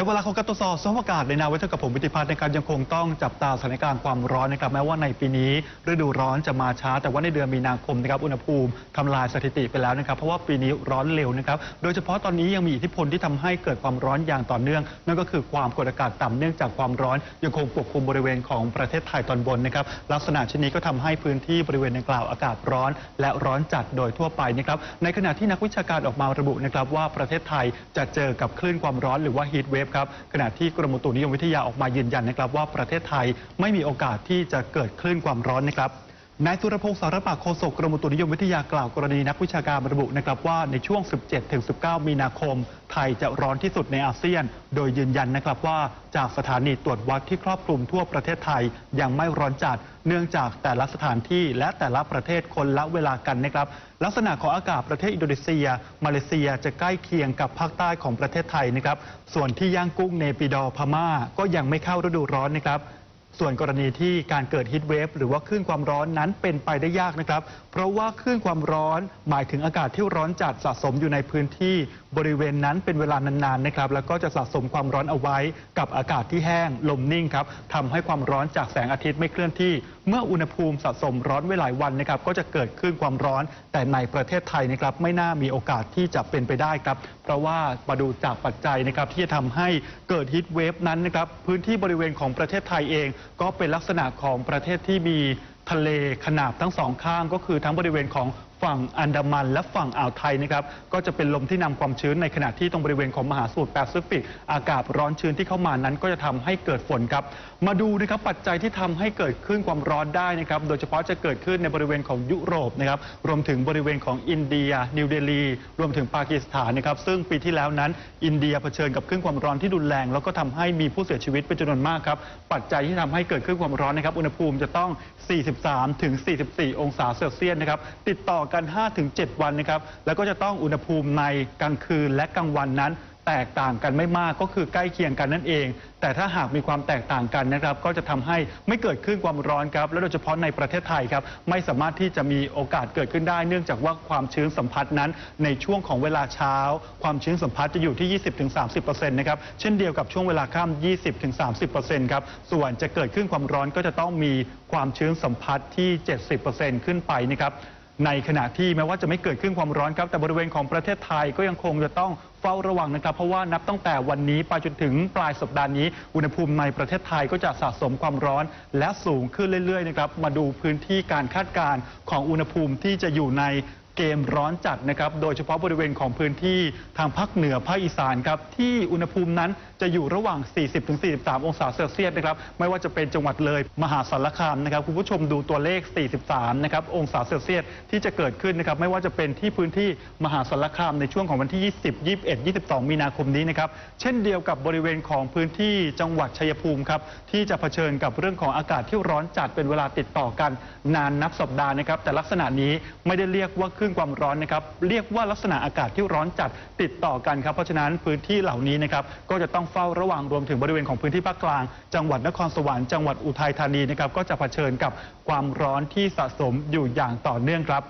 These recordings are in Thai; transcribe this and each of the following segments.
ในเวลาของการตรวจสอบสภาพอากาศในนาวิทยกับผมวิติพัฒน์ในการยังคงต้องจับตาสถานการณ์ความร้อนนะครับแม้ว่าในปีนี้ฤดูร้อนจะมาช้า แต่ว่าในเดือนมีนาคมนะครับอุณหภูมิทำลายสถิติไปแล้วนะครับเพราะว่าปีนี้ร้อนเร็วนะครับโดยเฉพาะตอนนี้ยังมีอิทธิพลที่ทำให้เกิดความร้อนอย่างต่อเนื่อง นั่นก็คือความกดอากาศต่ำเนื่องจากความร้อน ยังคงปกคลุมบริเวณของประเทศไทยตอนบนนะครับลักษณะเช่นนี้ก็ทำให้พื้นที่บริเวณดังกล่าวอากาศร้อน และร้อนจัดโดยทั่วไปนะครับในขณะที่นักวิชาการออกมาระบุนะครับว่าประเทศไทยจะเจอกับคลื่นความร้อนหรือว่าฮีทเวฟครับขณะที่กรมอุตุนิยมวิทยาออกมายืนยันนะครับว่าประเทศไทยไม่มีโอกาสที่จะเกิดคลื่นความร้อนนะครับ นายสุรพงศ์สารปากโฆษกกรมอุตุนิยมวิทยากล่าวกรณีนักวิชาการระบุนะครับว่าในช่วง 17-19 มีนาคม ไทยจะร้อนที่สุดในอาเซียน โดยยืนยันนะครับว่าจากสถานีตรวจวัดที่ครอบคลุมทั่วประเทศไทยยังไม่ร้อนจัด เนื่องจากแต่ละสถานที่และแต่ละประเทศคนละเวลากันนะครับ ลักษณะของอากาศประเทศอินโดนีเซีย มาเลเซียจะใกล้เคียงกับภาคใต้ของประเทศไทยนะครับ ส่วนที่ย่างกุ้งเนปิดอพม่าก็ยังไม่เข้าฤดูร้อนนะครับ ส่วนกรณีที่การเกิดฮีทเวฟหรือว่าคลื่นความร้อนนั้นเป็นไปได้ยากนะครับ เพราะว่าคลื่นความร้อนหมายถึงอากาศที่ร้อนจัดสะสมอยู่ในพื้นที่บริเวณนั้นเป็นเวลานานๆนะครับ แล้วก็จะสะสมความร้อนเอาไว้กับอากาศที่แห้งลมนิ่งครับทำให้ความร้อนจากแสงอาทิตย์ไม่เคลื่อนที่ เมื่ออุณหภูมิสะสมร้อนไว้หลายวันนะครับ ก็จะเกิดคลื่นความร้อน แต่ในประเทศไทยนะครับไม่น่ามีโอกาสที่จะเป็นไปได้ครับ เพราะว่ามาดูจากปัจจัยนะครับที่จะทำให้เกิดฮีทเวฟนั้นนะครับพื้นที่บริเวณของประเทศไทยเองก็เป็นลักษณะของประเทศที่มีทะเลขนาบทั้งสองข้างก็คือทั้งบริเวณของ ฝั่งอันดามันและฝั่งอ่าวไทยนะครับก็จะเป็นลมที่นำความชื้นในขณะที่ตรงบริเวณของมหาสมุทรแปซิฟิกอากาศร้อนชื้นที่เข้ามานั้นก็จะทำให้เกิดฝนครับ มาดูนะครับปัจจัยที่ทำให้เกิดขึ้นความร้อนได้นะครับโดยเฉพาะจะเกิดขึ้นในบริเวณของยุโรปนะครับรวมถึงบริเวณของอินเดีย นิวเดลี รวมถึงปากีสถานนะครับซึ่งปีที่แล้วนั้นอินเดียเผชิญกับคลื่นความร้อนที่รุนแรง แล้วก็ทำให้มีผู้เสียชีวิตเป็นจำนวนมากครับปัจจัยที่ทำให้เกิดคลื่นความร้อนนะครับอุณหภูมิจะต้อง 43-44 องศาเซลเซียสนะครับติดต่อกัน5ถึง7วันนะครับ แล้วก็จะต้องอุณหภูมิในกลางคืนและกลางวันนั้น แตกต่างกันไม่มากก็คือใกล้เคียงกันนั่นเอง แต่ถ้าหากมีความแตกต่างกันนะครับ ก็จะทำให้ไม่เกิดขึ้นความร้อนครับ และโดยเฉพาะในประเทศไทยครับ ไม่สามารถที่จะมีโอกาสเกิดขึ้นได้ เนื่องจากว่าความชื้นสัมผัสนั้น ในช่วงของเวลาเช้า ความชื้นสัมผัสจะอยู่ที่ 20-30%นะครับ เช่นเดียวกับช่วงเวลาค่ำ20-30%ครับ ส่วนจะเกิดขึ้นความร้อนก็จะต้องมีความชื้นสัมผัสที่ 70%ขึ้นไปนะครับ ในขณะที่แม้ว่าจะไม่เกิดขึ้นความร้อนครับแต่บริเวณของประเทศไทยก็ยังคงจะต้องเฝ้าระวังนะครับ เพราะว่านับตั้งแต่วันนี้ไปจนถึงปลายสัปดาห์นี้ อุณหภูมิในประเทศไทยก็จะสะสมความร้อน และสูงขึ้นเรื่อยๆนะครับมาดูพื้นที่การคาดการณ์ของอุณหภูมิที่จะอยู่ใน เกมร้อนจัดนะครับ โดยเฉพาะบริเวณของพื้นที่ทางภาคเหนือภาคอีสานครับ ที่อุณหภูมินั้นจะอยู่ระหว่าง 40-43 องศาเซลเซียสนะครับ ไม่ว่าจะเป็นจังหวัดเลย มหาสารคามนะครับ คุณผู้ชมดูตัวเลข 43 นะครับ องศาเซลเซียสที่จะเกิดขึ้นนะครับ ไม่ว่าจะเป็นที่พื้นที่มหาสารคามในช่วงของวันที่ 20 21 22 มีนาคมนี้นะครับ เช่นเดียวกับบริเวณของพื้นที่จังหวัดชัยภูมิครับ ที่จะเผชิญกับเรื่องของอากาศที่ร้อนจัดเป็นเวลาติดต่อกันนานนับสัปดาห์นะครับ แต่ลักษณะนี้ไม่ได้เรียกว่าคลื่นความร้อนนะครับเรียกว่าลักษณะอากาศที่ร้อนจัดติดต่อกันครับเพราะฉะนั้นพื้นที่เหล่านี้นะครับก็จะต้องเฝ้าระวังรวมถึงบริเวณของพื้นที่ภาคกลาง จังหวัดนครสวรรค์จังหวัดอุทัยธานีนะครับก็จะเผชิญกับความร้อนที่สะสมอยู่อย่างต่อเนื่องครับ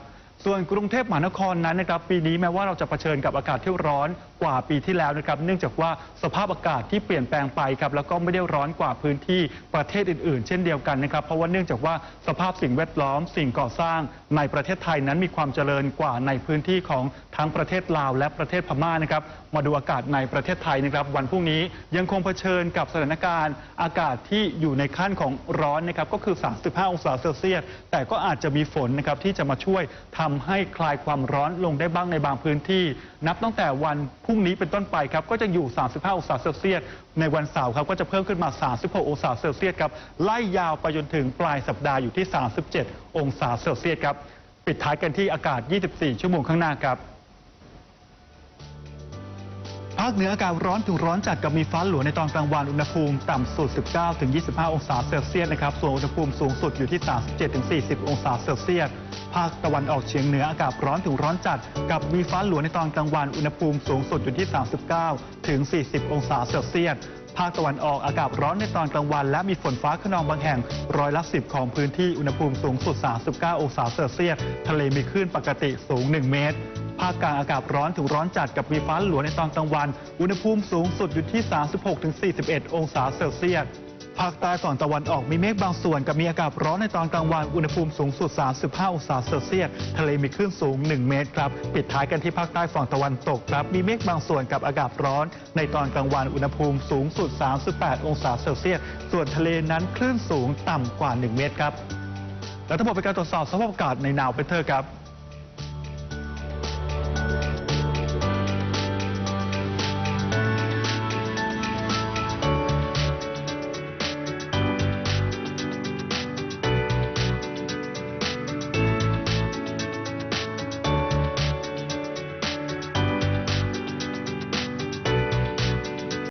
ส่วนกรุงเทพมหานครนั้นนะครับปีนี้แม้ว่าเราจะเผชิญกับอากาศที่ร้อนกว่าปีที่แล้วนะครับ เนื่องจากว่าสภาพอากาศที่เปลี่ยนแปลงไปครับแล้วก็ไม่ได้ร้อนกว่าพื้นที่ประเทศอื่น ๆ เช่นเดียวกันนะครับ เพราะว่าเนื่องจากว่าสภาพสิ่งแวดล้อม สิ่งก่อสร้างในประเทศไทยนั้นมีความเจริญกว่าในพื้นที่ของทั้งประเทศลาวและประเทศพม่านะครับมาดูอากาศในประเทศไทยนะครับ วันพรุ่งนี้ยังคงเผชิญกับสถานการณ์ อากาศที่อยู่ในขั้นของร้อนนะครับก็คือ 35 องศาเซลเซียสแต่ก็อาจจะมีฝนนะครับที่จะมาช่วยทำให้คลายความร้อนลงได้บ้างในบางพื้นที่ นับตั้งแต่วันพรุ่งนี้เป็นต้นไปครับก็จะอยู่ 35 องศาเซลเซียสในวันเสาร์ครับก็จะเพิ่มขึ้นมา 36 องศาเซลเซียสครับไล่ยาวไปจนถึงปลายสัปดาห์อยู่ที่ 37 องศาเซลเซียสครับปิดท้ายกันที่อากาศ 24 ชั่วโมงข้างหน้าครับ ภาคเหนืออากาศร้อนถึงร้อนจัดกับมีฟ้าหลวในตอนกลางวันอุณหภูมิต่ำสุด 19 ถึง 25 องศาเซลเซียสนะครับ ส่วนอุณหภูมิสูงสุดอยู่ที่ 37 ถึง 40 องศาเซลเซียส ภาคตะวันออกเฉียงเหนืออากาศร้อนถึงร้อนจัด กับมีฟ้าหลวในตอนกลางวันอุณหภูมิสูงสุดอยู่ที่ 39 ถึง 40 องศาเซลเซียสภาคตะวันออกอากาศร้อนในตอนกลางวัน และมีฝนฟ้าขนองบางแห่งร้อยละ10ของพื้นที่อุณหภูมิสูงสุด 39 องศาเซลเซียส ทะเลมีคลื่นปกติสูง 1 เมตร ภาคกลางอากาศร้อนถึงร้อนจัดกับมีฟ้าหลวในตอนกลางวัน อุณหภูมิสูงสุดอยู่ที่ 36-41 องศาเซลเซียสภาคใต้ฝั่งตะวันออกมีเมฆบางส่วนกับมีอากาศร้อนในตอนกลางวัน อุณหภูมิสูงสุด 35 องศาเซลเซียส ทะเลมีคลื่นสูง 1 เมตรครับ ปิดท้ายกันที่ภาคใต้ฝั่งตะวันตกครับ มีเมฆบางส่วนกับอากาศร้อน ในตอนกลางวัน อุณหภูมิสูงสุด 38 องศาเซลเซียส ส่วนทะเลนั้นคลื่นสูงต่ำกว่า 1 เมตรครับ และทั้งหมดเป็นการตรวจสอบสภาพอากาศในนาวเปเทอร์ครับ